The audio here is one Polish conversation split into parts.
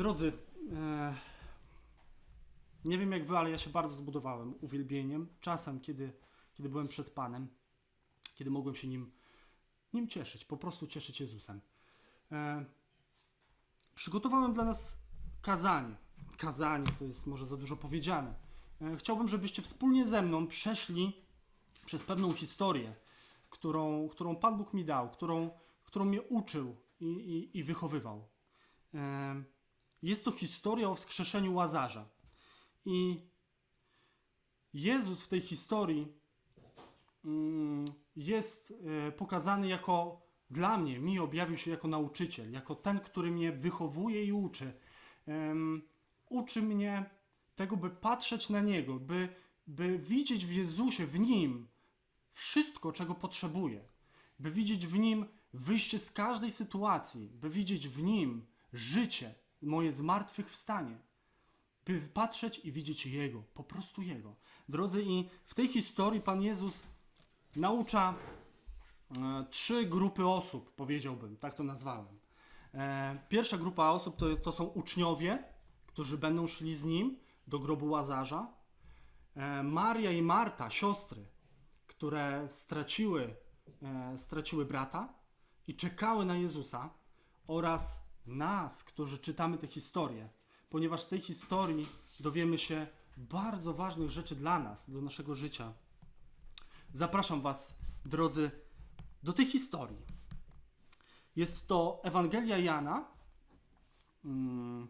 Drodzy, e, nie wiem jak wy, ale ja się bardzo zbudowałem uwielbieniem. Czasem, kiedy, kiedy byłem przed Panem, kiedy mogłem się nim, nim cieszyć, po prostu cieszyć Jezusem. E, przygotowałem dla nas kazanie. Kazanie to jest może za dużo powiedziane. E, chciałbym, żebyście wspólnie ze mną przeszli przez pewną historię, którą, którą Pan Bóg mi dał, którą, którą mnie uczył i, i, i wychowywał. E, Jest to historia o wskrzeszeniu Łazarza. I Jezus w tej historii mm, jest e, pokazany jako dla mnie, mi objawił się jako nauczyciel, jako ten, który mnie wychowuje i uczy. Uczy mnie tego, by patrzeć na Niego, by, by widzieć w Jezusie, w Nim wszystko, czego potrzebuję, by widzieć w Nim wyjście z każdej sytuacji, by widzieć w Nim życie, moje zmartwychwstanie, by patrzeć i widzieć Jego, po prostu Jego. Drodzy, i w tej historii Pan Jezus naucza e, trzy grupy osób, powiedziałbym, tak to nazwałem. E, pierwsza grupa osób to, to są uczniowie, którzy będą szli z Nim do grobu Łazarza. E, Maria i Marta, siostry, które straciły, e, straciły brata i czekały na Jezusa oraz nas, którzy czytamy tę historię, ponieważ z tej historii dowiemy się bardzo ważnych rzeczy dla nas, do naszego życia. Zapraszam Was, drodzy, do tej historii. Jest to Ewangelia Jana. Mm,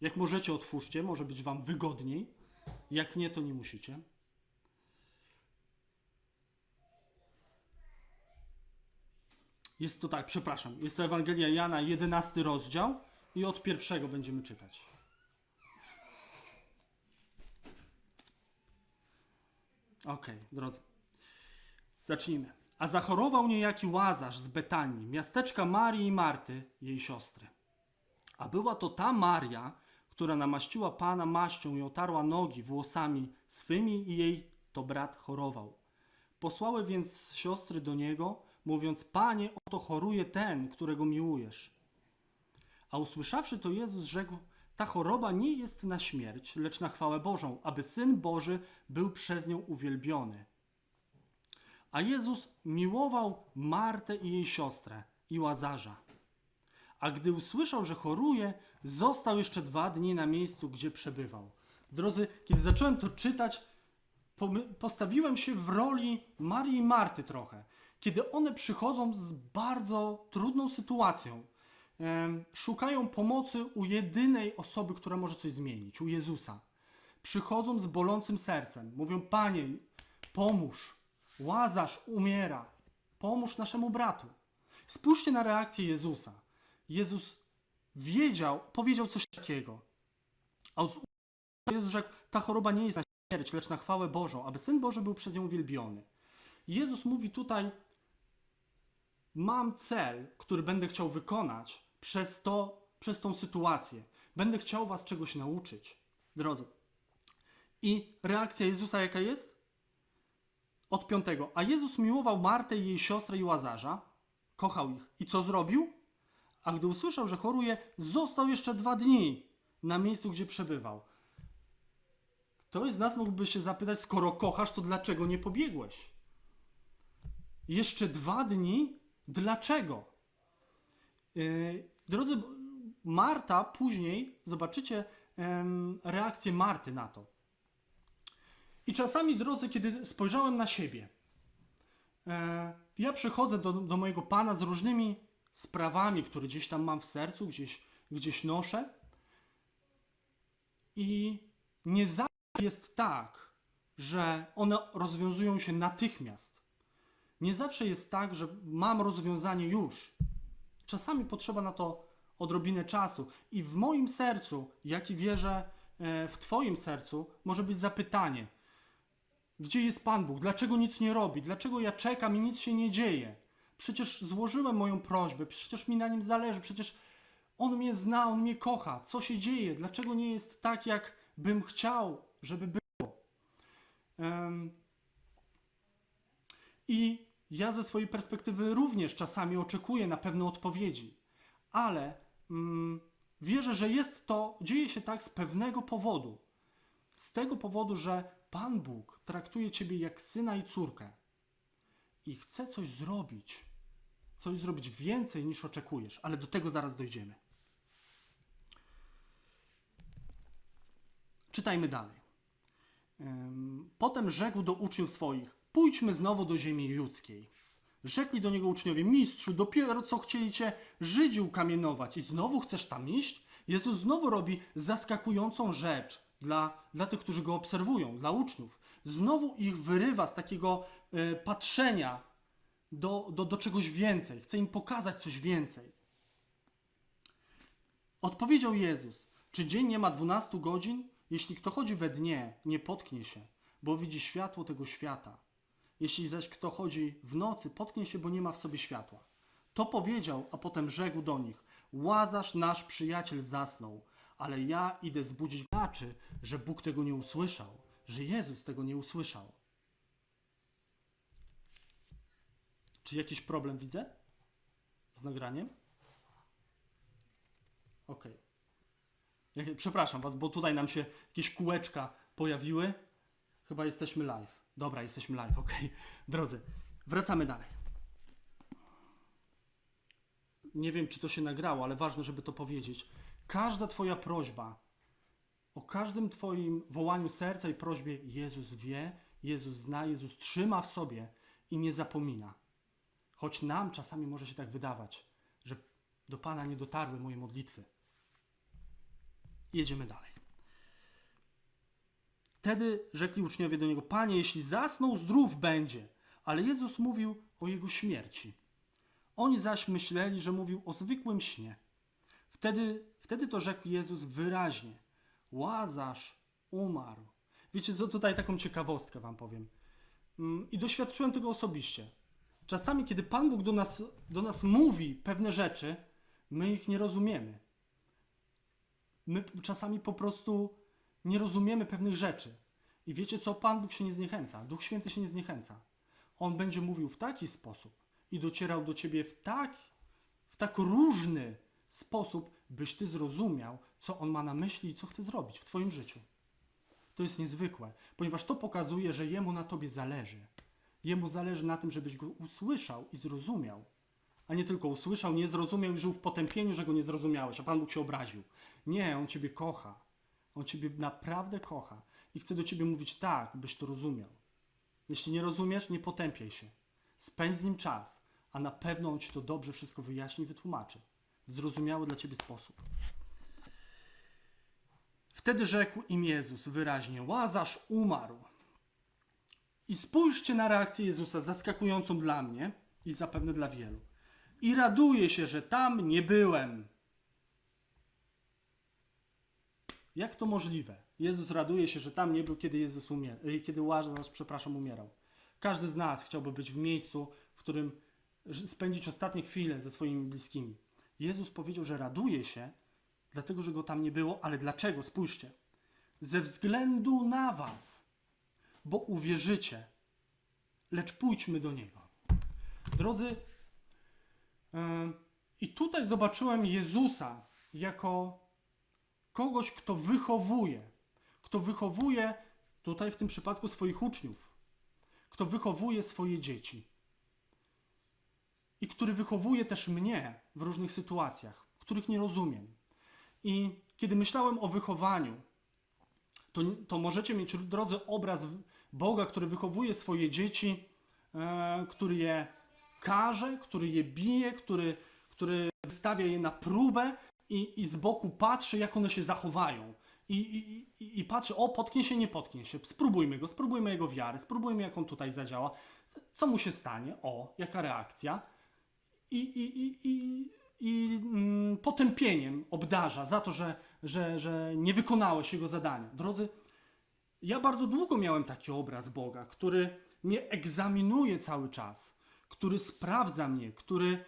Jak możecie, otwórzcie, może być Wam wygodniej. Jak nie, to nie musicie. Jest to tak, przepraszam. Jest to Ewangelia Jana, 11 rozdział i od pierwszego będziemy czytać. Okej, drodzy. Zacznijmy. A zachorował niejaki Łazarz z Betanii, miasteczka Marii i Marty, jej siostry. A była to ta Maria, która namaściła Pana maścią i otarła nogi włosami swymi i jej to brat chorował. Posłały więc siostry do niego, mówiąc: Panie, oto choruje ten, którego miłujesz. A usłyszawszy to Jezus rzekł: Ta choroba nie jest na śmierć, lecz na chwałę Bożą, aby syn Boży był przez nią uwielbiony. A Jezus miłował Martę i jej siostrę i Łazarza. A gdy usłyszał, że choruje, został jeszcze dwa dni na miejscu, gdzie przebywał. Drodzy, kiedy zacząłem to czytać, postawiłem się w roli Marii i Marty trochę. Kiedy one przychodzą z bardzo trudną sytuacją, szukają pomocy u jedynej osoby, która może coś zmienić, u Jezusa. Przychodzą z bolącym sercem, mówią: Panie, pomóż, Łazarz umiera, pomóż naszemu bratu. Spójrzcie na reakcję Jezusa. Jezus wiedział, powiedział coś takiego. A Jezus rzekł: Ta choroba nie jest na śmierć, lecz na chwałę Bożą, aby syn Boży był przez nią uwielbiony. Jezus mówi tutaj: Mam cel, który będę chciał wykonać przez to, przez tą sytuację. Będę chciał was czegoś nauczyć, drodzy. I reakcja Jezusa jaka jest? Od piątego. A Jezus miłował Martę i jej siostrę i Łazarza, kochał ich. I co zrobił? A gdy usłyszał, że choruje, został jeszcze dwa dni na miejscu, gdzie przebywał. Ktoś z nas mógłby się zapytać, skoro kochasz, to dlaczego nie pobiegłeś? Jeszcze dwa dni? Dlaczego? Yy, drodzy, Marta później, zobaczycie reakcję Marty na to. I czasami, drodzy, kiedy spojrzałem na siebie, e, ja przychodzę do, do mojego Pana z różnymi sprawami, które gdzieś tam mam w sercu, gdzieś, gdzieś noszę. I nie zawsze jest tak, że one rozwiązują się natychmiast. Nie zawsze jest tak, że mam rozwiązanie już. Czasami potrzeba na to odrobinę czasu. I w moim sercu, jak i wierzę e, w Twoim sercu, może być zapytanie: gdzie jest Pan Bóg? Dlaczego nic nie robi? Dlaczego ja czekam i nic się nie dzieje? Przecież złożyłem moją prośbę, przecież mi na nim zależy, przecież On mnie zna, On mnie kocha. Co się dzieje? Dlaczego nie jest tak, jak bym chciał, żeby było? Em, I ja ze swojej perspektywy również czasami oczekuję na pewne odpowiedzi, ale mm, wierzę, że jest to, dzieje się tak z pewnego powodu. Z tego powodu, że Pan Bóg traktuje ciebie jak syna i córkę i chce coś zrobić, coś zrobić więcej niż oczekujesz, ale do tego zaraz dojdziemy. Czytajmy dalej. Potem rzekł do uczniów swoich: Pójdźmy znowu do ziemi ludzkiej. Rzekli do niego uczniowie: Mistrzu, dopiero co chcieli cię Żydzi ukamienować i znowu chcesz tam iść? Jezus znowu robi zaskakującą rzecz dla, dla tych, którzy go obserwują, dla uczniów. Znowu ich wyrywa z takiego e, patrzenia do, do, do czegoś więcej. Chce im pokazać coś więcej. Odpowiedział Jezus: Czy dzień nie ma 12 godzin? Jeśli kto chodzi we dnie, nie potknie się, bo widzi światło tego świata. Jeśli zaś kto chodzi w nocy, potknie się, bo nie ma w sobie światła. To powiedział, a potem rzekł do nich: Łazarz nasz przyjaciel zasnął, ale ja idę zbudzić. Znaczy, że Bóg tego nie usłyszał, że Jezus tego nie usłyszał. Czy jakiś problem widzę z nagraniem? Okej. Przepraszam Was, bo tutaj nam się jakieś kółeczka pojawiły. Chyba jesteśmy live. Dobra, jesteśmy live, okej. Drodzy, wracamy dalej. Nie wiem, czy to się nagrało, ale ważne, żeby to powiedzieć. Każda Twoja prośba, o każdym Twoim wołaniu serca i prośbie Jezus wie, Jezus zna, Jezus trzyma w sobie i nie zapomina. Choć nam czasami może się tak wydawać, że do Pana nie dotarły moje modlitwy. Jedziemy dalej. Wtedy rzekli uczniowie do niego: Panie, jeśli zasnął, zdrów będzie. Ale Jezus mówił o jego śmierci. Oni zaś myśleli, że mówił o zwykłym śnie. Wtedy, wtedy to rzekł Jezus wyraźnie: Łazarz umarł. Wiecie co, tutaj taką ciekawostkę wam powiem. Mm, I doświadczyłem tego osobiście. Czasami, kiedy Pan Bóg do nas, do nas mówi pewne rzeczy, my ich nie rozumiemy. My czasami po prostu nie rozumiemy pewnych rzeczy. I wiecie co? Pan Bóg się nie zniechęca. Duch Święty się nie zniechęca. On będzie mówił w taki sposób i docierał do ciebie w tak, w tak różny sposób, byś ty zrozumiał, co on ma na myśli i co chce zrobić w twoim życiu. To jest niezwykłe, ponieważ to pokazuje, że jemu na tobie zależy. Jemu zależy na tym, żebyś go usłyszał i zrozumiał. A nie tylko usłyszał, nie zrozumiał i żył w potępieniu, że go nie zrozumiałeś, a Pan Bóg się obraził. Nie, on ciebie kocha. On ciebie naprawdę kocha i chce do ciebie mówić tak, byś to rozumiał. Jeśli nie rozumiesz, nie potępiaj się. Spędź z nim czas, a na pewno on ci to dobrze wszystko wyjaśni i wytłumaczy. W zrozumiały dla ciebie sposób. Wtedy rzekł im Jezus wyraźnie: Łazarz umarł. I spójrzcie na reakcję Jezusa, zaskakującą dla mnie i zapewne dla wielu. I raduję się, że tam nie byłem. Jak to możliwe? Jezus raduje się, że tam nie był, kiedy Jezus umierał, kiedy Łazarz, przepraszam, umierał. Każdy z nas chciałby być w miejscu, w którym spędzić ostatnie chwile ze swoimi bliskimi. Jezus powiedział, że raduje się, dlatego że go tam nie było, ale dlaczego? Spójrzcie. Ze względu na was, bo uwierzycie, lecz pójdźmy do niego. Drodzy, em, i tutaj zobaczyłem Jezusa jako kogoś, kto wychowuje, kto wychowuje tutaj w tym przypadku swoich uczniów, kto wychowuje swoje dzieci i który wychowuje też mnie w różnych sytuacjach, których nie rozumiem. I kiedy myślałem o wychowaniu, to, to możecie mieć, drodzy, obraz Boga, który wychowuje swoje dzieci, e, który je karze, który je bije, który, który stawia je na próbę i, i z boku patrzy, jak one się zachowają. I, i, i, patrzy, o, potknie się, nie potknie się. Spróbujmy go, spróbujmy jego wiary, spróbujmy, jak on tutaj zadziała. Co mu się stanie? O, jaka reakcja. I, i, i, i, i mm, potępieniem obdarza za to, że, że, że nie wykonałeś jego zadania. Drodzy, ja bardzo długo miałem taki obraz Boga, który mnie egzaminuje cały czas, który sprawdza mnie, który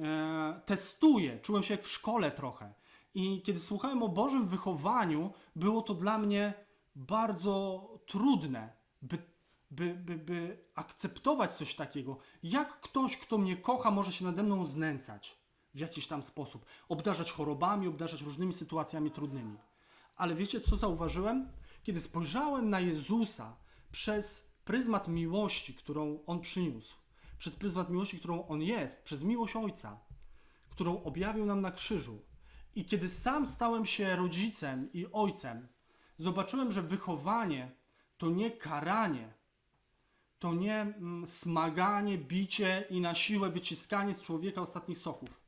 e, testuje. Czułem się jak w szkole trochę. I kiedy słuchałem o Bożym wychowaniu, było to dla mnie bardzo trudne, by, by, by, by akceptować coś takiego. Jak ktoś, kto mnie kocha, może się nade mną znęcać? w jakiś tam sposób, obdarzać chorobami, obdarzać różnymi sytuacjami trudnymi. Ale wiecie, co zauważyłem? Kiedy spojrzałem na Jezusa przez pryzmat miłości, którą On przyniósł, przez pryzmat miłości, którą On jest, przez miłość Ojca, którą objawił nam na krzyżu, i kiedy sam stałem się rodzicem i ojcem, zobaczyłem, że wychowanie to nie karanie, to nie mm, smaganie, bicie i na siłę wyciskanie z człowieka ostatnich soków,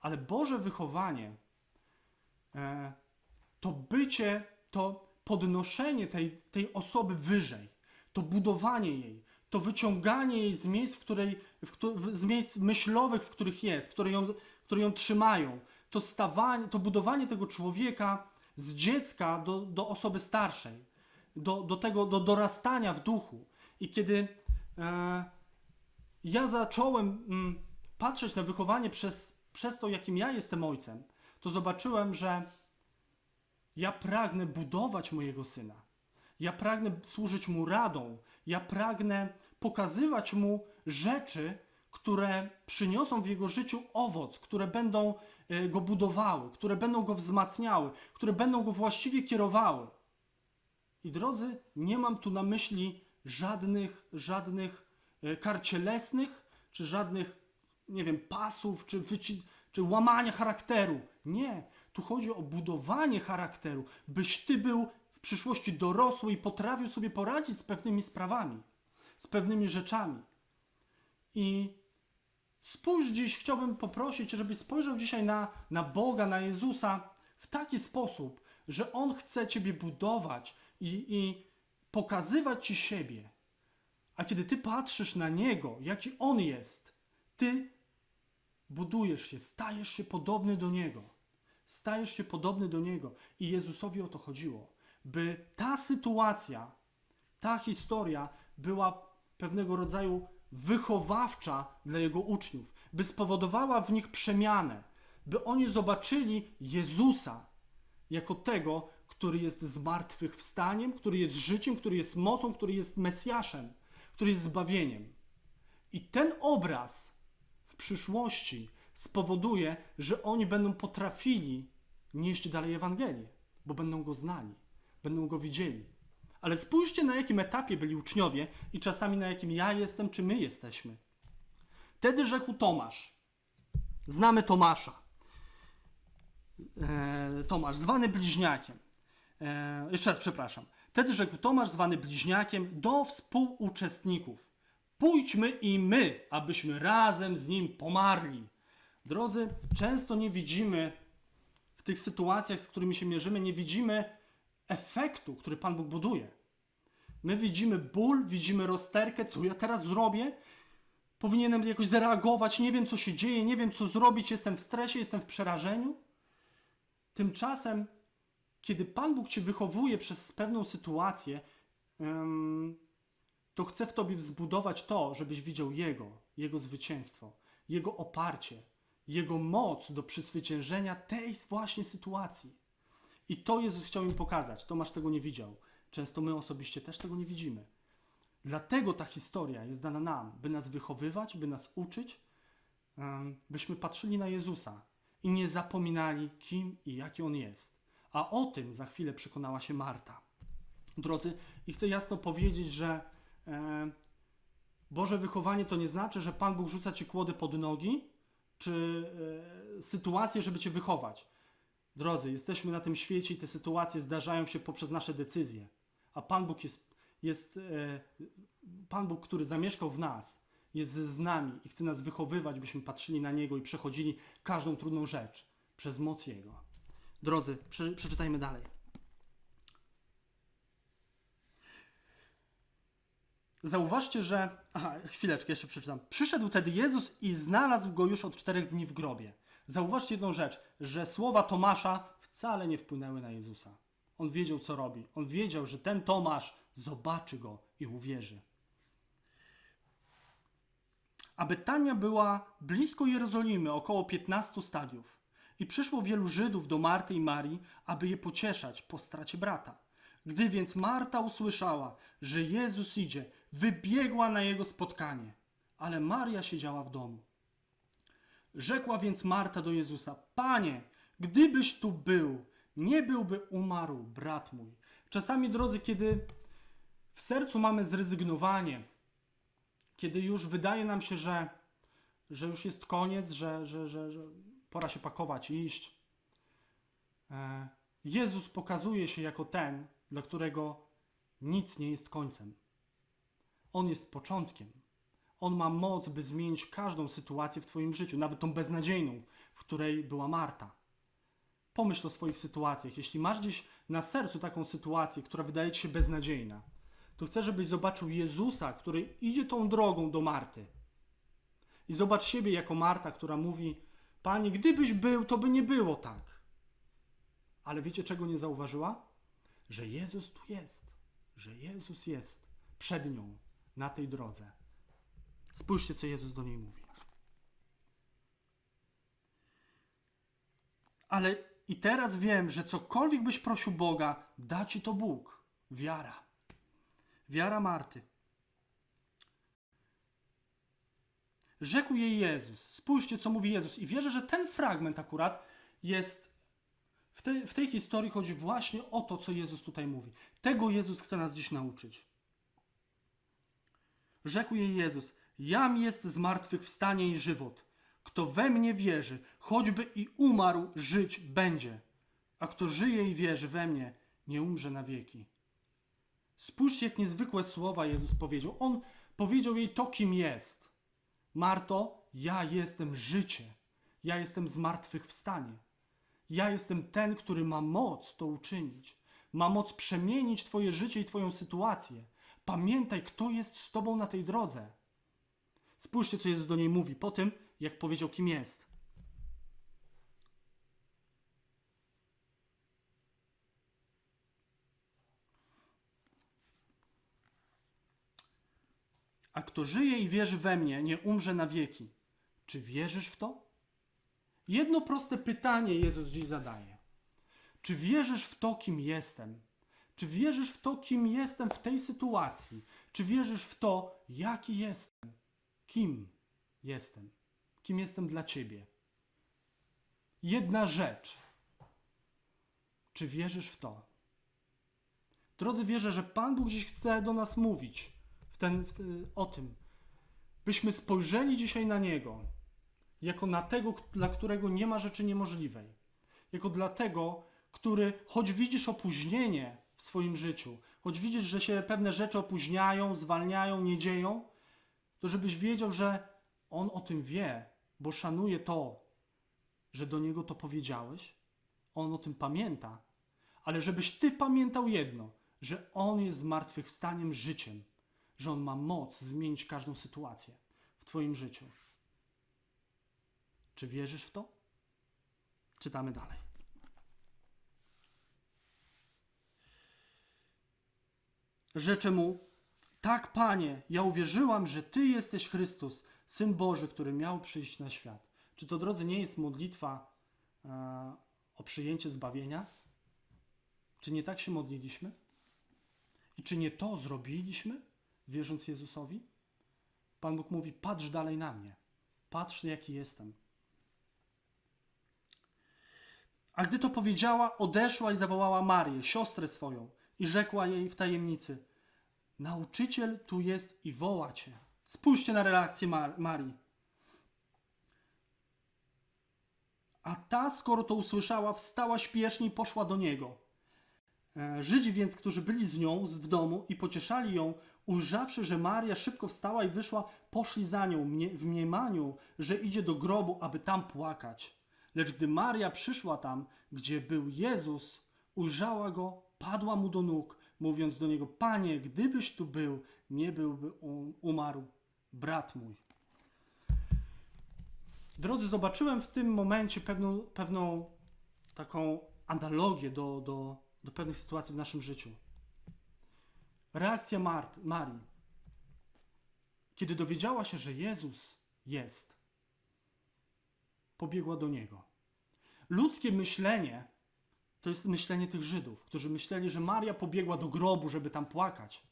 ale Boże wychowanie e, to bycie, to podnoszenie tej, tej osoby wyżej, to budowanie jej, to wyciąganie jej z miejsc, w której, w, w, z miejsc myślowych, w których jest, które ją, które ją trzymają, to stawanie, to budowanie tego człowieka z dziecka do, do osoby starszej, do, do tego, do dorastania w duchu. I kiedy e, ja zacząłem mm, patrzeć na wychowanie przez, przez to, jakim ja jestem ojcem, to zobaczyłem, że ja pragnę budować mojego syna. Ja pragnę służyć mu radą. Ja pragnę pokazywać mu rzeczy, które przyniosą w jego życiu owoc, które będą e, go budowały, które będą go wzmacniały, które będą go właściwie kierowały. I drodzy, nie mam tu na myśli żadnych, żadnych e, kar cielesnych, czy żadnych, nie wiem, pasów, czy, wyci- czy łamania charakteru. Nie. Tu chodzi o budowanie charakteru, byś ty był przyszłości dorosły i potrafił sobie poradzić z pewnymi sprawami, z pewnymi rzeczami. I spójrz dziś, chciałbym poprosić, żebyś spojrzał dzisiaj na, na Boga, na Jezusa w taki sposób, że On chce Ciebie budować i, i pokazywać Ci siebie. A kiedy Ty patrzysz na Niego, jaki On jest, Ty budujesz się, stajesz się podobny do Niego. Stajesz się podobny do Niego. I Jezusowi o to chodziło, by ta sytuacja, ta historia była pewnego rodzaju wychowawcza dla Jego uczniów, by spowodowała w nich przemianę, by oni zobaczyli Jezusa jako tego, który jest zmartwychwstaniem, który jest życiem, który jest mocą, który jest Mesjaszem, który jest zbawieniem. I ten obraz w przyszłości spowoduje, że oni będą potrafili nieść dalej Ewangelię, bo będą go znali, będą go widzieli. Ale spójrzcie, na jakim etapie byli uczniowie i czasami na jakim ja jestem, czy my jesteśmy. Wtedy rzekł Tomasz. Znamy Tomasza. E, Tomasz, zwany bliźniakiem. E, jeszcze raz, przepraszam. Wtedy rzekł Tomasz, zwany bliźniakiem, do współuczestników. Pójdźmy i my, abyśmy razem z nim pomarli. Drodzy, często nie widzimy w tych sytuacjach, z którymi się mierzymy, nie widzimy efektu, który Pan Bóg buduje. My widzimy ból, widzimy rozterkę, co ja teraz zrobię? Powinienem jakoś zareagować, nie wiem co się dzieje, nie wiem co zrobić, jestem w stresie, jestem w przerażeniu. Tymczasem, kiedy Pan Bóg cię wychowuje przez pewną sytuację, to chce w tobie wzbudować to, żebyś widział Jego, Jego zwycięstwo, Jego oparcie, Jego moc do przezwyciężenia tej właśnie sytuacji. I to Jezus chciał im pokazać. Tomasz tego nie widział. Często my osobiście też tego nie widzimy. Dlatego ta historia jest dana nam, by nas wychowywać, by nas uczyć, byśmy patrzyli na Jezusa i nie zapominali, kim i jaki On jest. A o tym za chwilę przekonała się Marta. Drodzy, i chcę jasno powiedzieć, że Boże wychowanie to nie znaczy, że Pan Bóg rzuca ci kłody pod nogi, czy e, sytuację, żeby cię wychować. Drodzy, jesteśmy na tym świecie i te sytuacje zdarzają się poprzez nasze decyzje. A Pan Bóg jest, jest e, Pan Bóg, który zamieszkał w nas, jest z nami i chce nas wychowywać, byśmy patrzyli na Niego i przechodzili każdą trudną rzecz przez moc Jego. Drodzy, prze, przeczytajmy dalej. Zauważcie, że. Aha, chwileczkę, jeszcze przeczytam. Przyszedł tedy Jezus i znalazł go już od czterech dni w grobie. Zauważcie jedną rzecz, że słowa Tomasza wcale nie wpłynęły na Jezusa. On wiedział, co robi. On wiedział, że ten Tomasz zobaczy go i uwierzy. A Betania była blisko Jerozolimy, około 15 stadiów. I przyszło wielu Żydów do Marty i Marii, aby je pocieszać po stracie brata. Gdy więc Marta usłyszała, że Jezus idzie, wybiegła na jego spotkanie, ale Maria siedziała w domu. Rzekła więc Marta do Jezusa: Panie, gdybyś tu był, nie byłby umarł brat mój. Czasami, drodzy, kiedy w sercu mamy zrezygnowanie, kiedy już wydaje nam się, że, że już jest koniec, że, że, że, że pora się pakować i iść, e, Jezus pokazuje się jako ten, dla którego nic nie jest końcem. On jest początkiem. On ma moc, by zmienić każdą sytuację w Twoim życiu, nawet tą beznadziejną, w której była Marta. Pomyśl o swoich sytuacjach. Jeśli masz gdzieś na sercu taką sytuację, która wydaje Ci się beznadziejna, to chcę, żebyś zobaczył Jezusa, który idzie tą drogą do Marty. I zobacz siebie jako Marta, która mówi: Panie, gdybyś był, to by nie było tak. Ale wiecie, czego nie zauważyła? Że Jezus tu jest, że Jezus jest przed nią na tej drodze. Spójrzcie, co Jezus do niej mówi. Ale i teraz wiem, że cokolwiek byś prosił Boga, da ci to Bóg. Wiara. Wiara Marty. Rzekł jej Jezus. Spójrzcie, co mówi Jezus. I wierzę, że ten fragment akurat jest w tej, w tej historii chodzi właśnie o to, co Jezus tutaj mówi. Tego Jezus chce nas dziś nauczyć. Rzekł jej Jezus: Jam jest zmartwychwstanie i żywot. Kto we mnie wierzy, choćby i umarł, żyć będzie. A kto żyje i wierzy we mnie, nie umrze na wieki. Spójrzcie, jak niezwykłe słowa Jezus powiedział. On powiedział jej to, kim jest. Marto, ja jestem życie. Ja jestem zmartwychwstanie. Ja jestem ten, który ma moc to uczynić. Ma moc przemienić Twoje życie i Twoją sytuację. Pamiętaj, kto jest z Tobą na tej drodze. Spójrzcie, co Jezus do niej mówi po tym, jak powiedział, kim jest. A kto żyje i wierzy we mnie, nie umrze na wieki. Czy wierzysz w to? Jedno proste pytanie Jezus dziś zadaje. Czy wierzysz w to, kim jestem? Czy wierzysz w to, kim jestem w tej sytuacji? Czy wierzysz w to, jaki jestem? Kim jestem? Kim jestem dla Ciebie? Jedna rzecz. Czy wierzysz w to? Drodzy, wierzę, że Pan Bóg dziś chce do nas mówić w ten, w ten, o tym, byśmy spojrzeli dzisiaj na Niego jako na tego, dla którego nie ma rzeczy niemożliwej. Jako dla tego, który, choć widzisz opóźnienie w swoim życiu, choć widzisz, że się pewne rzeczy opóźniają, zwalniają, nie dzieją, to żebyś wiedział, że On o tym wie, bo szanuje to, że do Niego to powiedziałeś. On o tym pamięta, ale żebyś Ty pamiętał jedno, że On jest zmartwychwstaniem życiem, że On ma moc zmienić każdą sytuację w Twoim życiu. Czy wierzysz w to? Czytamy dalej. Rzeczę mu, tak Panie, ja uwierzyłam, że Ty jesteś Chrystus, Syn Boży, który miał przyjść na świat. Czy to, drodzy, nie jest modlitwa e, o przyjęcie zbawienia? Czy nie tak się modliliśmy? I czy nie to zrobiliśmy, wierząc Jezusowi? Pan Bóg mówi: patrz dalej na mnie, patrz, jaki jestem. A gdy to powiedziała, odeszła i zawołała Marię, siostrę swoją, i rzekła jej w tajemnicy: Nauczyciel tu jest i woła cię. Spójrzcie na reakcję Mar- Marii. A ta, skoro to usłyszała, wstała śpiesznie i poszła do niego. E, Żydzi więc, którzy byli z nią w domu i pocieszali ją, ujrzawszy, że Maria szybko wstała i wyszła, poszli za nią w mniemaniu, że idzie do grobu, aby tam płakać. Lecz gdy Maria przyszła tam, gdzie był Jezus, ujrzała go, padła mu do nóg, mówiąc do niego: Panie, gdybyś tu był, nie byłby um, umarł brat mój. Drodzy, zobaczyłem w tym momencie pewną, pewną taką analogię do, do, do pewnych sytuacji w naszym życiu. Reakcja Mart, Marii, kiedy dowiedziała się, że Jezus jest, pobiegła do niego. Ludzkie myślenie to jest myślenie tych Żydów, którzy myśleli, że Maria pobiegła do grobu, żeby tam płakać.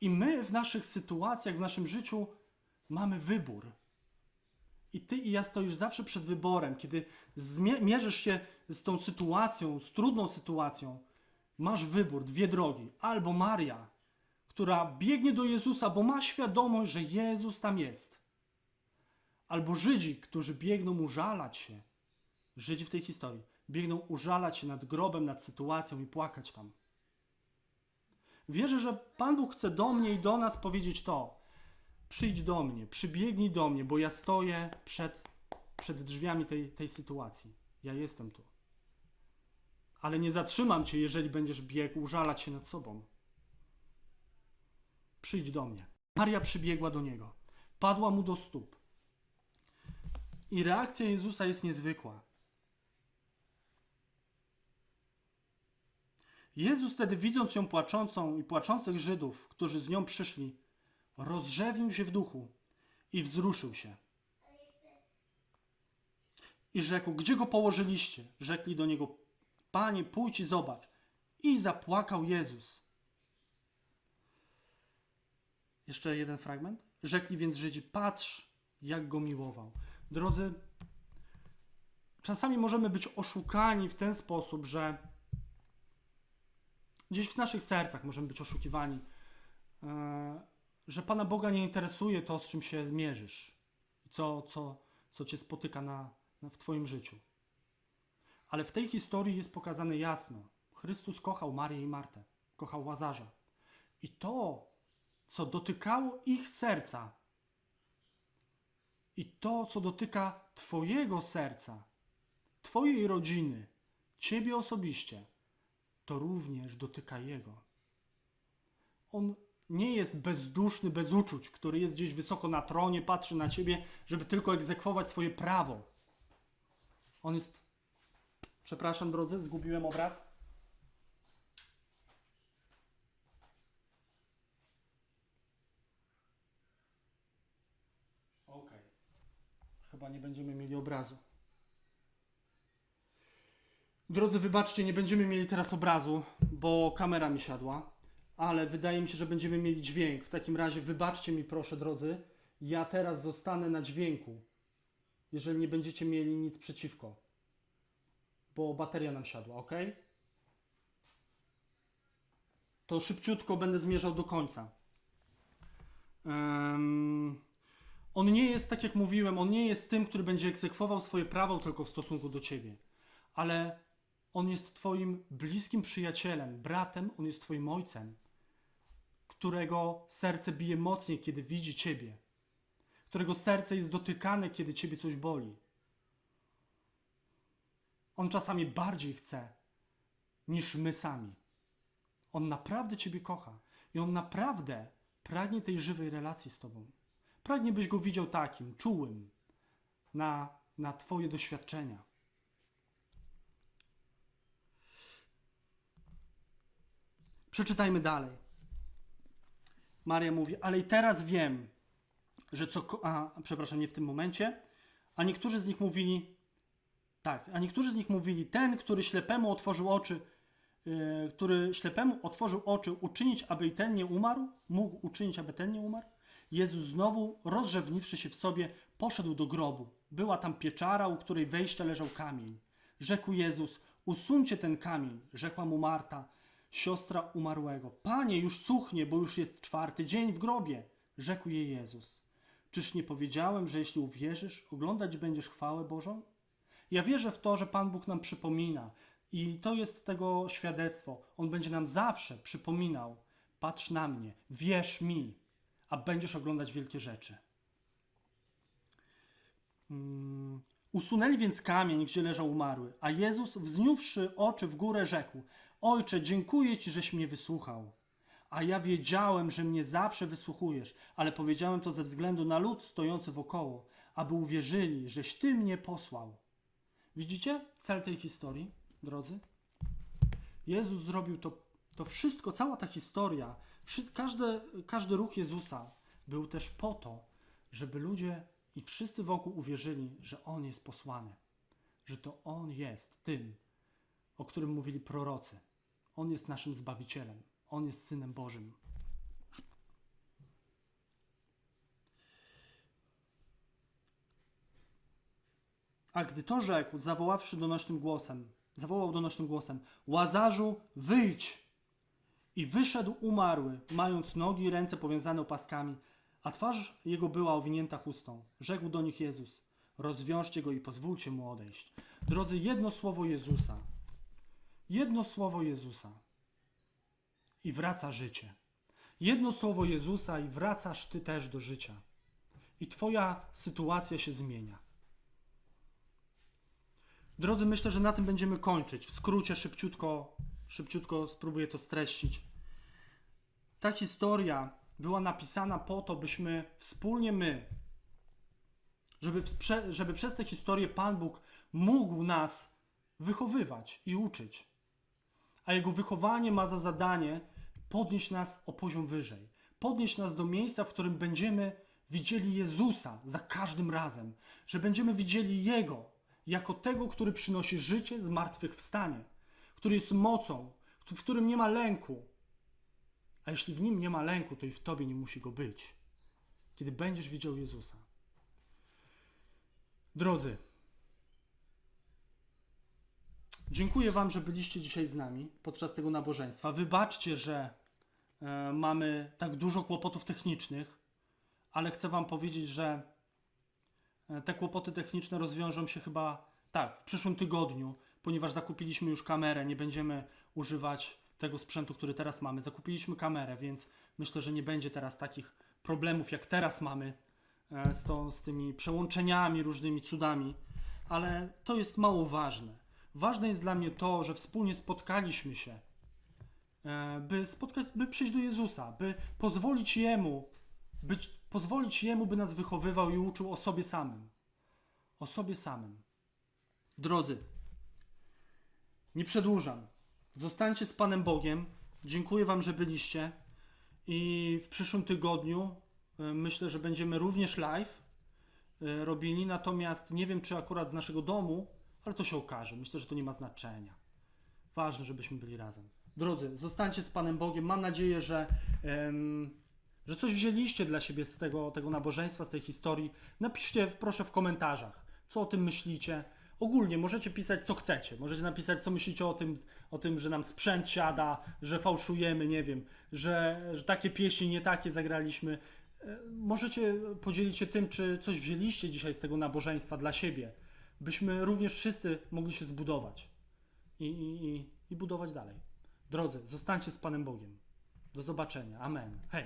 I my w naszych sytuacjach, w naszym życiu mamy wybór. I ty i ja stoisz zawsze przed wyborem, kiedy mierzysz się z tą sytuacją, z trudną sytuacją. Masz wybór, dwie drogi. Albo Maria, która biegnie do Jezusa, bo ma świadomość, że Jezus tam jest. Albo Żydzi, którzy biegną użalać się. Żydzi w tej historii biegną użalać się nad grobem, nad sytuacją i płakać tam. Wierzę, że Pan Bóg chce do mnie i do nas powiedzieć to. Przyjdź do mnie, przybiegnij do mnie, bo ja stoję przed, przed drzwiami tej, tej sytuacji. Ja jestem tu. Ale nie zatrzymam cię, jeżeli będziesz biegł użalać się nad sobą. Przyjdź do mnie. Maria przybiegła do niego. Padła mu do stóp. I reakcja Jezusa jest niezwykła. Jezus wtedy, widząc ją płaczącą i płaczących Żydów, którzy z nią przyszli, rozrzewnił się w duchu i wzruszył się. I rzekł, gdzie go położyliście? Rzekli do niego, Panie, pójdź i zobacz. I zapłakał Jezus. Jeszcze jeden fragment. Rzekli więc Żydzi, patrz, jak go miłował. Drodzy, czasami możemy być oszukani w ten sposób, że gdzieś w naszych sercach możemy być oszukiwani, e, że Pana Boga nie interesuje to, z czym się zmierzysz, co, co, co cię spotyka na, na, w Twoim życiu. Ale w tej historii jest pokazane jasno: Chrystus kochał Marię i Martę, kochał Łazarza. I to, co dotykało ich serca, i to, co dotyka Twojego serca, Twojej rodziny, Ciebie osobiście, to również dotyka Jego. On nie jest bezduszny, bez uczuć, który jest gdzieś wysoko na tronie, patrzy na Ciebie, żeby tylko egzekwować swoje prawo. On jest. Przepraszam, drodzy, zgubiłem obraz. Okej. Chyba nie będziemy mieli obrazu. Drodzy, wybaczcie, nie będziemy mieli teraz obrazu, bo kamera mi siadła, ale wydaje mi się, że będziemy mieli dźwięk. W takim razie wybaczcie mi proszę, drodzy, ja teraz zostanę na dźwięku, jeżeli nie będziecie mieli nic przeciwko, bo bateria nam siadła, ok? To szybciutko będę zmierzał do końca. Em, on nie jest, tak jak mówiłem, on nie jest tym, który będzie egzekwował swoje prawo tylko w stosunku do ciebie, ale on jest Twoim bliskim przyjacielem, bratem, on jest Twoim ojcem, którego serce bije mocniej, kiedy widzi Ciebie, którego serce jest dotykane, kiedy Ciebie coś boli. On czasami bardziej chce niż my sami. On naprawdę Ciebie kocha i on naprawdę pragnie tej żywej relacji z Tobą. Pragnie, byś go widział takim, czułym na, na Twoje doświadczenia. Przeczytajmy dalej. Maria mówi, ale i teraz wiem, że co. A, przepraszam, nie w tym momencie. A niektórzy z nich mówili, tak, a niektórzy z nich mówili, ten, który ślepemu otworzył oczy, yy, który ślepemu otworzył oczy, uczynić, aby i ten nie umarł, mógł uczynić, aby ten nie umarł. Jezus znowu, rozrzewniwszy się w sobie, poszedł do grobu. Była tam pieczara, u której wejścia leżał kamień. Rzekł Jezus, usuńcie ten kamień. Rzekła mu Marta, siostra umarłego. Panie, już cuchnie, bo już jest czwarty dzień w grobie. Rzekł jej Jezus. Czyż nie powiedziałem, że jeśli uwierzysz, oglądać będziesz chwałę Bożą? Ja wierzę w to, że Pan Bóg nam przypomina i to jest tego świadectwo. On będzie nam zawsze przypominał: patrz na mnie, wierz mi, a będziesz oglądać wielkie rzeczy. Mm. Usunęli więc kamień, gdzie leżał umarły, a Jezus, wzniósłszy oczy w górę, rzekł: Ojcze, dziękuję Ci, żeś mnie wysłuchał. A ja wiedziałem, że mnie zawsze wysłuchujesz, ale powiedziałem to ze względu na lud stojący wokoło, aby uwierzyli, żeś Ty mnie posłał. Widzicie cel tej historii, drodzy? Jezus zrobił to, to wszystko, cała ta historia, każdy, każdy ruch Jezusa był też po to, żeby ludzie i wszyscy wokół uwierzyli, że On jest posłany, że to On jest tym, o którym mówili prorocy. On jest naszym Zbawicielem. On jest Synem Bożym. A gdy to rzekł, zawoławszy donośnym głosem, zawołał donośnym głosem: Łazarzu, wyjdź! I wyszedł umarły, mając nogi i ręce powiązane opaskami, a twarz jego była owinięta chustą. Rzekł do nich Jezus: Rozwiążcie go i pozwólcie mu odejść. Drodzy, jedno słowo Jezusa. Jedno słowo Jezusa. I wraca życie. Jedno słowo Jezusa i wracasz ty też do życia. I twoja sytuacja się zmienia. Drodzy, myślę, że na tym będziemy kończyć. W skrócie, szybciutko, szybciutko spróbuję to streścić. Ta historia była napisana po to, byśmy wspólnie my, żeby, żeby przez tę historię Pan Bóg mógł nas wychowywać i uczyć. A Jego wychowanie ma za zadanie podnieść nas o poziom wyżej. Podnieść nas do miejsca, w którym będziemy widzieli Jezusa za każdym razem. Że będziemy widzieli Jego jako tego, który przynosi życie, zmartwychwstanie, który jest mocą, w którym nie ma lęku. A jeśli w nim nie ma lęku, to i w tobie nie musi go być. Kiedy będziesz widział Jezusa. Drodzy, dziękuję Wam, że byliście dzisiaj z nami podczas tego nabożeństwa. Wybaczcie, że e, mamy tak dużo kłopotów technicznych, ale chcę Wam powiedzieć, że e, te kłopoty techniczne rozwiążą się chyba tak, w przyszłym tygodniu, ponieważ zakupiliśmy już kamerę, nie będziemy używać tego sprzętu, który teraz mamy. Zakupiliśmy kamerę, więc myślę, że nie będzie teraz takich problemów, jak teraz mamy e, z, to, z tymi przełączeniami, różnymi cudami, ale to jest mało ważne. Ważne jest dla mnie to, że wspólnie spotkaliśmy się, e, by, spotkać, by przyjść do Jezusa, by pozwolić Jemu, być, pozwolić Jemu, by nas wychowywał i uczył o sobie samym. O sobie samym. Drodzy, nie przedłużam. Zostańcie z Panem Bogiem. Dziękuję Wam, że byliście. I w przyszłym tygodniu e, myślę, że będziemy również live e, robili. Natomiast nie wiem, czy akurat z naszego domu, ale to się okaże. Myślę, że to nie ma znaczenia. Ważne, żebyśmy byli razem. Drodzy, zostańcie z Panem Bogiem. Mam nadzieję, że, że coś wzięliście dla siebie z tego, tego nabożeństwa, z tej historii. Napiszcie proszę w komentarzach, co o tym myślicie. Ogólnie możecie pisać co chcecie. Możecie napisać, co myślicie o tym, o tym, że nam sprzęt siada, że fałszujemy, nie wiem, że, że takie pieśni, nie takie zagraliśmy. E, Możecie podzielić się tym, czy coś wzięliście dzisiaj z tego nabożeństwa dla siebie, byśmy również wszyscy mogli się zbudować i, i, i, i budować dalej. Drodzy, zostańcie z Panem Bogiem. Do zobaczenia. Amen. Hej.